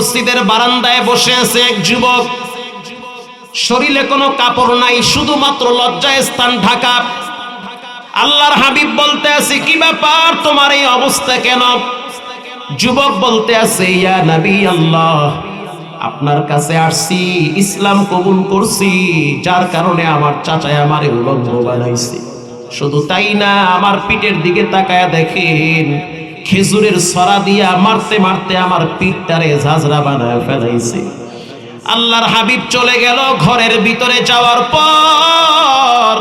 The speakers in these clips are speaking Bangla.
মসজিদের বারান্দায় বসে আছে এক যুবক। শরীরে কোনো কাপড় নাই, শুধুমাত্র লজ্জায় স্থান ঢাকা। আল্লাহর হাবিব বলতে আছে, কি ব্যাপার? তোমার এই অবস্থা কেন? যুবক বলতে আছে, ইয়া নবী আল্লাহ, আপনার কাছে আসছি, ইসলাম কবুল করছি, যার কারণে আমার চাচায় আমারে উলঙ্গ বানাইছে। শুধু তাই না, আমার পিঠের দিকে তাকায়া দেখেন খেজুরের সরা দিয়া মারতে মারতে আমার পিঠটারে ঝাঁঝরা বানায় ফেলাইছে। আল্লাহর হাবিব চলে গেল ঘরের ভিতরে যাওয়ার পর।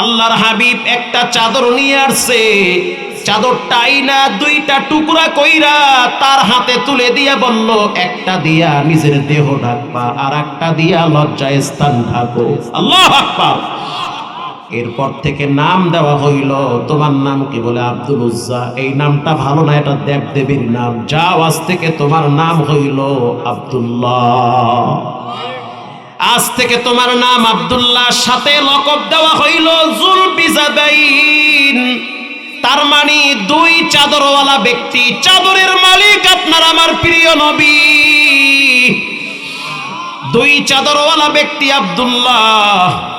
আল্লাহর হাবিব একটা চাদর নিয়ে আসছে। চাদরটাই না দুইটা টুকরা কইরা তার হাতে তুলে দিয়া বলল, একটা দিয়া নিজের দেহ ঢাকবা আর একটা দিয়া লজ্জায় স্থান ঢাকো। আল্লাহ আকবার। এরপর থেকে নাম দেওয়া হইল। তোমার নাম কি বলে? আব্দুল উজ্জা। এই নামটা ভালো না, এটা দেব দেবীর নাম। যাও, আজ থেকে তোমার নাম হইল আব্দুল্লাহ। আজ থেকে তোমার নাম আব্দুল্লাহ সাথে লকব দেওয়া হইল জুলবিজাদাইন তার মানে দুই চাদরওয়ালা ব্যক্তি, চাদরের মালিক আপনার আমার প্রিয় নবী। দুই চাদরওয়ালা ব্যক্তি আব্দুল্লাহ।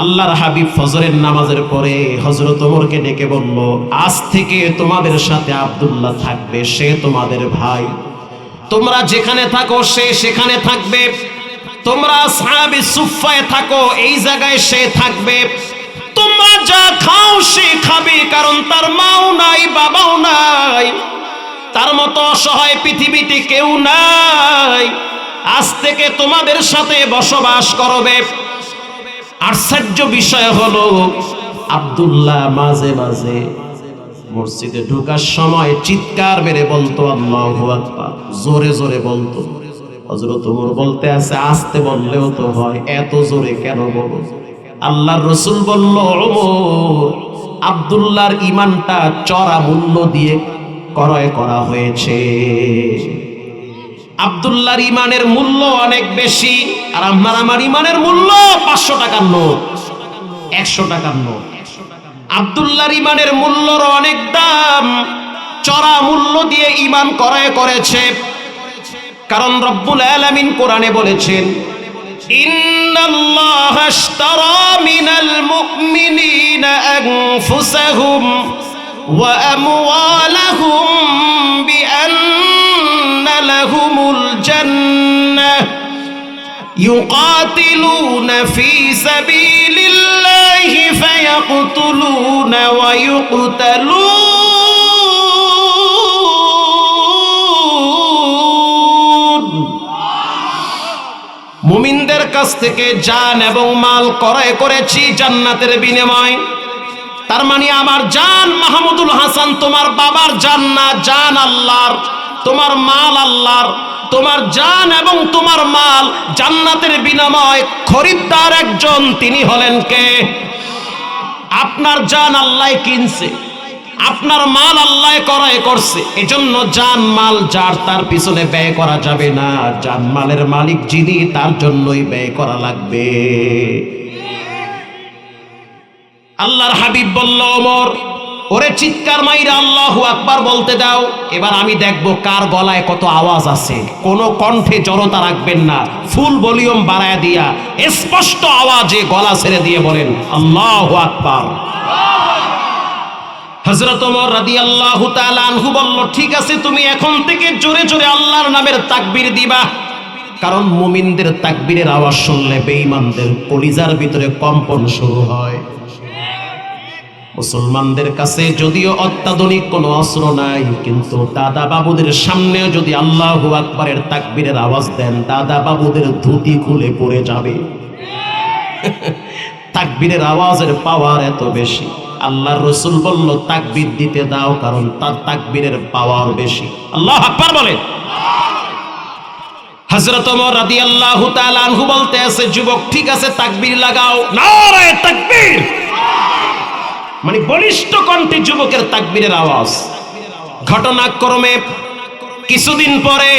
আল্লাহর হাবিব ফজরের নামাজের পরে হজরত ওমরকে ডেকে বলল, আজ থেকে তোমাদের সাথে আব্দুল্লাহ থাকবে, সে তোমাদের ভাই। তোমরা যেখানে থাকো, সে সেখানে থাকবে। তোমরা সাহাবি সুফায় থাকো, এই জায়গায় সে থাকবে। তোমরা যা খাও, সে খাবে, কারণ তার মাও নাই, বাবাও নাই। তার মতো অসহায় পৃথিবীতে কেউ নাই। আজ থেকে তোমাদের সাথে বসবাস করবে। আশ্চর্য বিষয় হলো আব্দুল্লাহ মাঝে মাঝে মসজিদে ঢোকার সময় চিৎকার মেরে বলতো, আল্লাহ জোরে জোরে বলতো। ওমর বলতে আছে, আস্তে বললেও তো হয়, এত জোরে কেন বলো? আল্লাহর রসুল বলল আব্দুল্লাহর ইমানটা চড়া মূল্য দিয়ে ক্রয় করা হয়েছে। আব্দুল্লাহর ইমানের মূল্য অনেক বেশি, আর আপনার আমার ইমানের মূল্য পাঁচশো টাকার নোট, একশো টাকার নোট। আব্দুল্লাহর ইমানের মূল্যর অনেক দাম, চড়া মূল্য দিয়ে ইমান ক্রয় করেছে। কারণ রব্বুল আলামিন কোরআনে বলেছেন, ইন্নাল্লাহ মিনাল লাহুমুল জান্নাহ يقاتلون في سبيل الله فيقتلون ويقتلون মুমিনদের কাছ থেকে জান এবং মাল ক্রয় করেছি জান্নাতের বিনিময় তার মানে আমার জান মাহমুদুল হাসান তোমার বাবার জান না জান আল্লাহর তোমার মাল আল্লাহর, তোমার জান এবং তোমার মাল জান্নাতের বিনিময় খরিদ্দার একজন, তিনি হলেন কে? আপনার জান আল্লাহ কিনছে, আপনার মাল আল্লাহ ক্রয় করছে, এজন্য জান মাল যার তার পিছনে ব্যয় করা যাবে না, জান মালের মালিক যিনি, তার জন্যই ব্যয় করা লাগবে। আল্লাহর হাবিব বলল, ওমর ওরে চিৎকার মাইরা আল্লাহ আকবার বলতে দাও। এবার আমি দেখব কার গলায় কত আওয়াজ আছে। কোনো কণ্ঠে জড়তা রাখবেন না। ফুল ভলিউম বাড়ায় দিয়া স্পষ্ট আওয়াজে গলা ছেড়ে দিয়ে বলেন, আল্লাহ আকবার। হজরত বলল, ঠিক আছে, তুমি এখন থেকে জোরে জোরে আল্লাহর নামের তাকবীর দিবা। কারণ মুমিনদের তাকবীরের আওয়াজ শুনলে বেঈমানদের কলিজার ভিতরে কম্পন শুরু হয়। মুসলমানদের কাছে যদিও অত্যাধুনিক কোনো অস্ত্র নাই, কিন্তু দাদা বাবুদের সামনেও যদি আল্লাহ আকবারের তাকবীরের আওয়াজ দেন দাদা বাবুদের ধুতি খুলে পড়ে যাবে। তাকবীরের আওয়াজের পাওয়ার এত বেশি। আল্লাহর রসুল বলল, তাকবীর দিতে দাও, কারণ তার তাকবীরের পাওয়ার বেশি। আল্লাহ আকবার বলে। আনহু বলতে আছে, যুবক, ঠিক আছে, তাকবীর লাগাও। নারায়ে তাকবীর! মানে বলিষ্ঠ কণ্ঠে যুবকের তাকবীরের আওয়াজ। ঘটনাক্রমে কিছুদিন পরে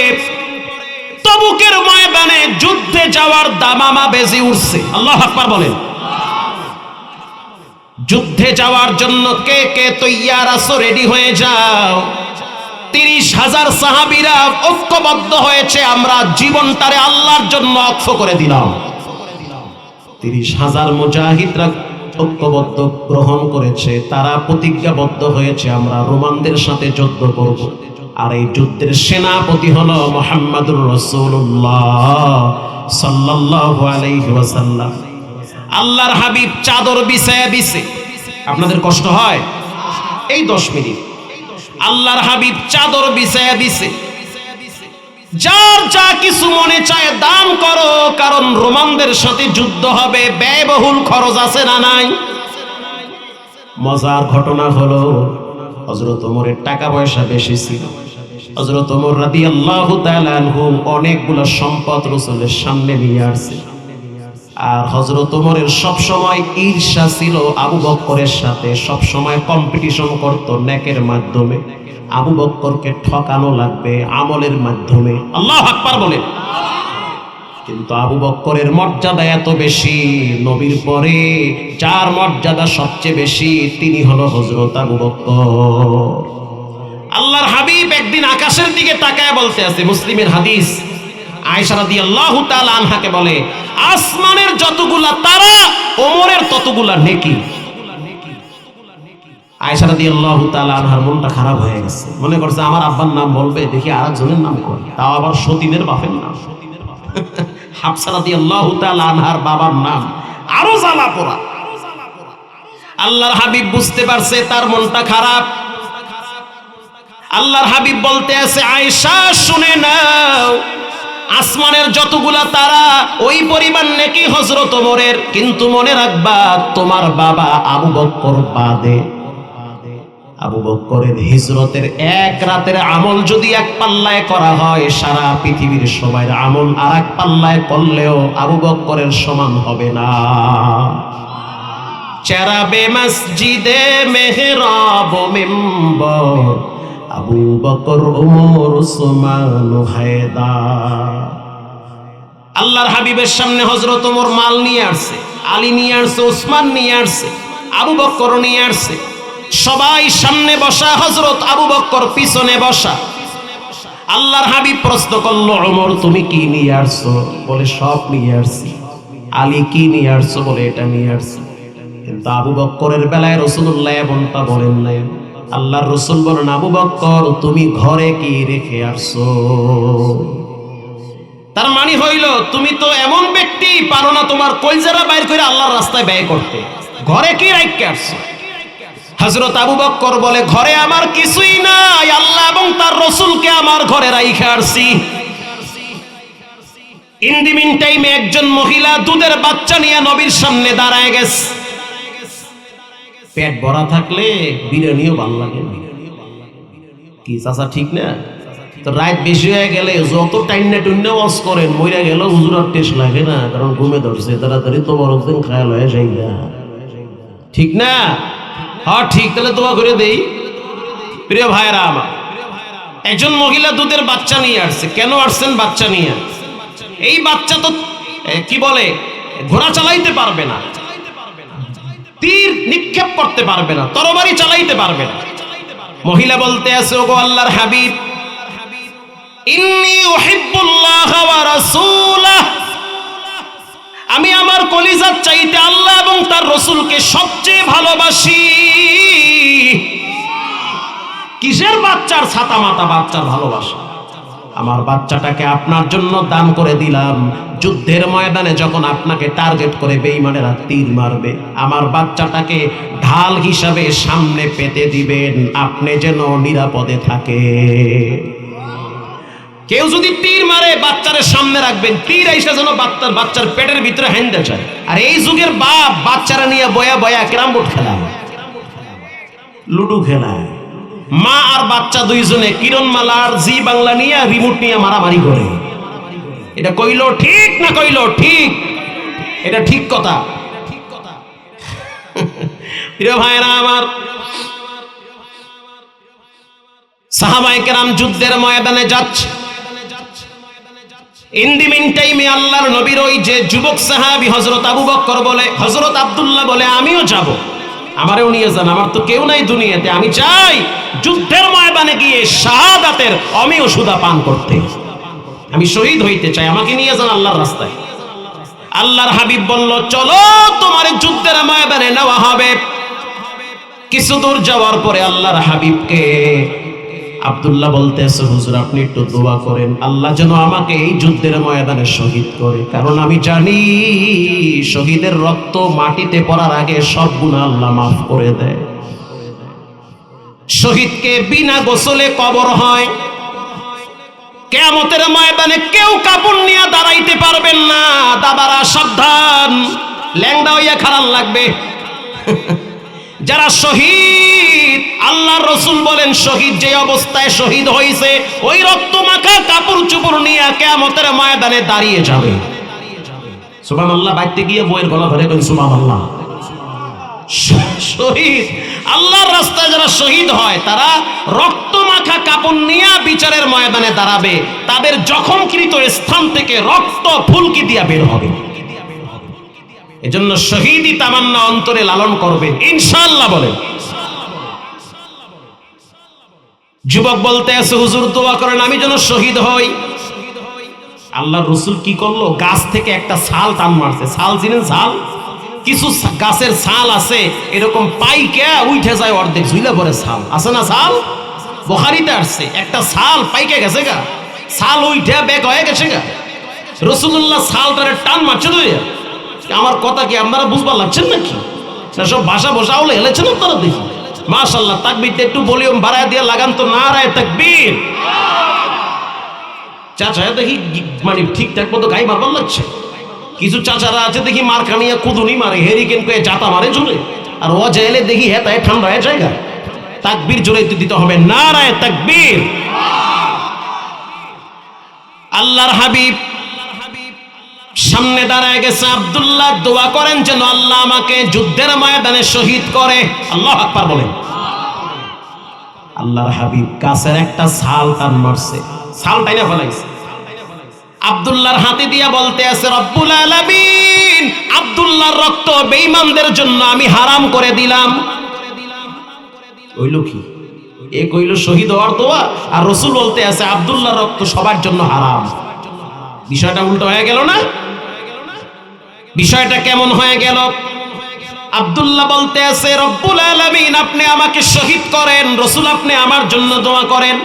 তবুকের ময়দানে যুদ্ধে যাওয়ার দামামা বেজে উঠছে আল্লাহ আকবার বলেন। যুদ্ধে যাওয়ার জন্য কে কে তৈয়ার আসো রেডি হয়ে যাও। তিরিশ হাজার সাহাবিরা ঐক্যবদ্ধ হয়েছে, আমরা জীবনটারে আল্লাহর জন্য অক্ষ করে দিলাম। তিরিশ হাজার মুজাহিদরা ঐক্যবদ্ধ গ্রহণ করেছে, তারা প্রতিজ্ঞাবদ্ধ হয়েছে, আমরা রোমানদের সাথে যুদ্ধ করব। আর এই যুদ্ধের সেনাপতি হলো মোহাম্মদুর রসুল্লাহ ওয়াসাল্লাম। আল্লাহর হাবিব চাদর বিছায়া দিছে। আপনাদের কষ্ট হয়? এই দশ মিনিট। আল্লাহর হাবিব চাদর বিছায়া দিছে। যার যা কিছু মনে চায় দান করো, কারণ রোমানদের সাথে যুদ্ধ হবে, ব্যয়বহুল খরচ আছে না নাই? মজার ঘটনা হলো হজরত ওমরের টাকা পয়সা বেশি ছিল। হজরত ওমর রাদিয়াল্লাহু তাআলা আনহু অনেকগুলো সম্পদ রসুলের সামনে নিয়ে আসছে। আর হজরত ওমরের সব সময় ঈর্ষা ছিল আবু বক্করের সাথে সব সময় কম্পিটিশন করত নেকের মাধ্যমে। আবু বক্করকে ঠকানো লাগবে আমলের মাধ্যমে। আল্লাহ আকবার বলে কিন্তু আবু বক্করের মর্যাদা এত বেশি, নবীর পরে যার মর্যাদা সবচেয়ে বেশি, তিনি হলো হজরত আবু বক্কর। আল্লাহর হাবিব একদিন আকাশের দিকে তাকায় বলতে আছে, মুসলিমের হাদিস। আয়েশা রাদিয়াল্লাহু তাআলা আনহাকে বলে, আসমানের যতগুলা তারা, ওমরের ততগুলা নেকি। আয়েশা রাদিয়াল্লাহু তাআলা আনহার মনটা খারাপ হয়ে গেছে। মনে করছে, আমার আব্বার নাম বলবে, দেখি আরেকজনের নাম করে তাও আবার সতীনের বাপের নাম। হাফসা রাদিয়াল্লাহু তাআলা আনহার বাবার নাম। আরও জ্বালা পোড়া। আল্লাহর হাবিব বুঝতে পারছে, তার মনটা খারাপ। আল্লাহর হাবিব বলতে আছে, আয়েশা, শুনে নাও। আসমানের যতগুলা তারা, ওই পরিমাণ নাকি হজরত ওমরের। কিন্তু মনে রাখবা, তোমার বাবা আবু বক্কর বাদে। আবু বক্করের হিজরতের এক রাতের আমল যদি এক পাল্লায় করা হয়, সারা পৃথিবীর সবাই আমল আর এক পাল্লায় করলেও আবু বক্করের সমান হবে না। চেরাবে মসজিদে মেহরাব মেম্বর। আবু বকর, ওমর, ওসমান আল্লাহর হাবিবের সামনে হজরত ওমর মাল নিয়ে আসছে, আলী নিয়ে আসছে, ওসমান নিয়ে আসছে, আবু বক্কর নিয়ে আসছে। সবাই সামনে বসা হজরত আবু বক্কর পিছনে বসা। আল্লাহর হাবিব প্রশ্ন করল, ওমর, তুমি কি নিয়ে আসছো? বলে, সব নিয়ে আসছি। আলী কি নিয়ে আসছো বলে, এটা নিয়ে আসছি। কিন্তু আবু বক্করের বেলায় রসুল্লাহ এমনটা বলেন নাই। আল্লাহর রসুল বলেন, আবু বক্কর, তুমি ঘরে কি রেখে আসছো? তার মানে হইল, তুমি তো এমন ব্যক্তি, পারো না তোমার কলজারা বাইর করে আল্লাহর রাস্তায় ব্যয় করতে। ঘরে কি রাখতে আসছো? হজরত আবু বক্কর বলে, ঘরে আমার কিছুই নাই, আল্লাহ এবং তার রসুলকে আমার ঘরে রাইখে আসছি। ইন দি মিন টাইমে একজন মহিলা দুধের বাচ্চা নিয়ে নবীর সামনে দাঁড়ায় গেছে। পেট ভরা থাকলে বিরিয়ানিও ভালো লাগে। না কি চাচা, ঠিক না? তো রাত বেশি হয়ে গেলে যত টাইনে টুইনে ওয়াশ করেন, মইরা গেল হুজুরার টেস্ট লাগে না, কারণ ঘুমে ধরছে, তাড়াতাড়ি তো বড় দিন খায়াল হয়ে যাই না। ঠিক না? হ্যাঁ ঠিক, তাহলে তোমা করে দেই। প্রিয় ভাইরা আমার, একজন মহিলা দুধের বাচ্চা নিয়ে আসছে। কেন আসছেন বাচ্চা নিয়ে? এই বাচ্চা তো কি বলে, ঘোড়া চালাইতে পারবে না। তীর নিক্ষেপ করতে পারবে না, তরবারি চালাইতে পারবে না। মহিলা বলতে আছে, ওগো আল্লাহর হাবিব আমি আমার কলিজার চাইতে আল্লাহ এবং তার রসুলকে সবচেয়ে ভালোবাসি। কিসের বাচ্চার ছাতা মাতা বাচ্চার ভালোবাসা? আমার বাচ্চাটাকে আপনার জন্য দান করে দিলাম। যুদ্ধের ময়দানে যখন আপনাকে টার্গেট করে বেইমানেরা তীর মারবে, আমার বাচ্চাটাকে ঢাল হিসাবে সামনে পেতে দিবেন। আপনি যেন নিরাপদে থাকে কেউ যদি তীর মারে বাচ্চারের সামনে রাখবেন। তীর আইসা যেন বাচ্চার বাচ্চার পেটের ভিতরে হাইন্দে চায় আর এই যুগের বাপ বাচ্চারা নিয়ে বয়া বয়া ক্যারাম বোর্ড খেলা লুডু খেলা হয়। মা আর বাচ্চা দুইজনে কিরণমালা আর জি বাংলা নিয়ে রিমোট নিয়ে মারামারি করে। এটা কইলো ঠিক না কইলো ঠিক? এটা ঠিক কথা। প্রিয় ভাইরা আমার সাহাবাই কেরাম যুদ্ধের ময়দানে যাচ্ছে। ইন দি টাইমে আল্লাহর নবীর ওই যে যুবক সাহাবী হযরত আবু বকর বলে, হযরত আব্দুল্লাহ বলে, আমিও যাব। আমারেও নিয়ে যান, আমার তো কেউ নাই দুনিয়াতে। আমি চাই যুদ্ধের ময়দানে গিয়ে শাহাদাতের অমেয় সুদা পান করতে। আমি শহীদ হইতে চাই, আমাকে নিয়ে যান আল্লাহর রাস্তায়। আল্লাহর হাবিব বলল, চলো, তোমার যুদ্ধের ময়দানে নেওয়া হবে। কিছু দূর যাওয়ার পরে আল্লাহর হাবিবকে আব্দুল্লাহ বলতেছে, হুজুর, আপনি একটু দোয়া করেন। আল্লাহ যেন আমাকে এই যুদ্ধের ময়দানে শহীদ করে। কারণ আমি জানি, শহীদের রক্ত মাটিতে পড়ার আগে সব গুণ আল্লাহ মাফ করে দেয়। শহীদকে বিনা গোসলে কবর হয়। কেমতের ময়দানে কেউ কাপড় নিয়ে দাঁড়াইতে পারবেন না। দাদারা সাবধান। ল্যাংদা হইয়া খারাপ লাগবে। যারা শহীদ আল্লাহ রসুল বলেন, শহীদ যে অবস্থায় শহীদ হয়েছে, ওই রক্ত মাখা কাপড় চুপড় নিয়ে কেমতের ময়দানে দাঁড়িয়ে যাবে। সুবান আল্লাহ বাইতে গিয়ে বইয়ের গলা ধরে কই আল্লাহ শহীদ, আল্লাহর রাস্তায় যারা শহীদ হয়, তারা রক্ত মাখা কাপড় নিয়ে বিচারের ময়দানে দাঁড়াবে। তাদের জখমকৃত স্থান থেকে রক্ত ফুলকি দিয়া বের হবে। এজন্য শহীদই তামান্না অন্তরে লালন করবেন ইনশাআল্লাহ বলেন। যুবক বলতে আছে, হুজুর দোয়া করেন, আমি যেন শহীদ হই। আল্লাহ রসুল কি করল? গাছ থেকে একটা ছাল টান মারছে। ছাল চিনেন ছাল? কিছু গাছের ছাল আছে, এরকম পাইকে উঠে যায় অর্ধেক ঝুলে পরে ছাল। আছে না ছাল? বখারিতে আসছে, একটা ছাল পাইকে গেছে গা। ছাল উঠে ব্যাগ হয়ে গেছে গা। রসুল্লাহ ছালটারে টান মারছে তো আমার কথা কি আপনারা বুঝবার লাগছেন নাকি? সব ভাষা বসা হলে হেলেছেন আপনারা দেখি। মাশাল্লাহ তাকবির একটু ভলিউম বাড়ায় দিয়ে লাগান তো না রায় তাকবীর। চাচা দেখি মানে ঠিকঠাক মতো গাই মারবার লাগছে? কিছু চাচারা আছে দেখি মার খানিয়া কুদুনি মারে হেরিকেন কয়ে জাতা মারে জোরে। আর ও জেলে দেখি জায়গা তাকবীর জোরে দিতে হবে না রায় তাকবীর। আল্লাহর হাবিব সামনে দাঁড়ায় গেছে, আব্দুল্লাহ দোয়া করেন যেন আল্লাহ আমাকে যুদ্ধের ময়দানে শহীদ করে। আল্লাহ আকবার বলেন। আল্লাহর হাবিব, গাছের একটা ছাল টান মারছে। ছাল টাইনা ফেলাইছে। আব্দুল্লাহর হাতে দিয়া বলতে আছে, রব্বুল আলামিন, আব্দুল্লাহর রক্ত বেঈমানদের জন্য আমি হারাম করে দিলাম। কইল কি? এ কইল শহীদ হওয়ার দোয়া, আর রসুল বলতে আছে, আব্দুল্লাহর রক্ত সবার জন্য হারাম। বিষয়টা উল্টো হয়ে গেল না? বিষয়টা কেমন হয়ে গেল? আব্দুল্লাহ বলতে আছে, রব্বুল আলামিন, আপনি আমাকে শহীদ করেন, রসুল আপনি আমার জন্য দোয়া করেন।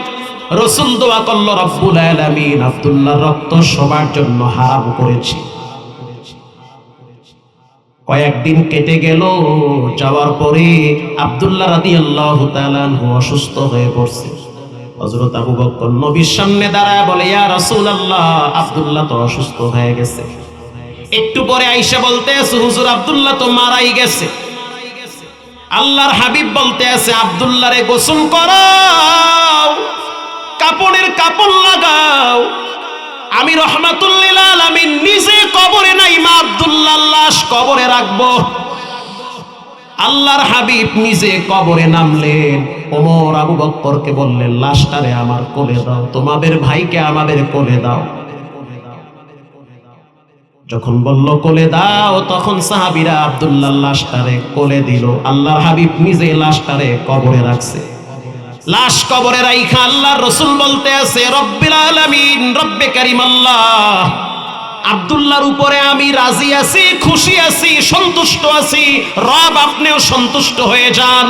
রসুল দোয়া করল, রব্বুল আলামিন আব্দুল্লাহ রক্ত সবার জন্য হারাম করেছি। কয়েকদিন কেটে গেল, যাওয়ার পরে আব্দুল্লাহ রাদি আল্লাহ অসুস্থ হয়ে পড়ছে। হজরত আবু বকর নবীর সামনে দাঁড়ায় বলে, ইয়া রাসূল আল্লাহ আব্দুল্লাহ তো অসুস্থ হয়ে গেছে। একটু পরে আইসা বলতে আছে, হুজুর আব্দুল্লাহ তো মারাই গেছে। আল্লাহর হাবিব বলতে আছে আব্দুল্লাহ রে গোসল করাও, কাপড়ের কাপড় লাগাও। আমি রহমাতুল্লিল আমি নিজে কবরে নাই, মা আব্দুল্লাহ লাশ কবরে রাখব। আল্লাহর হাবিব নিজে কবরে নামলেন। ওমর আবু বক্করকে বললেন, লাশটারে আমার কোলে দাও, তোমাদের ভাইকে আমাদের কোলে দাও। যখন বলল, কোলে দাও, তখন সাহাবিরা আব্দুল্লাহ লাশটারে কোলে দিল। আল্লাহর হাবিব নিজে লাশটারে কবরে রাখছে। লাশ কবরে রাইখা আল্লাহর রসুল বলতে আছে, রব্বিল আলামিন, রব্বে কারিম আল্লাহ, আব্দুল্লাহর উপরে আমি রাজি আছি, খুশি আছি, সন্তুষ্ট আছি, রব আপনিও সন্তুষ্ট হয়ে যান।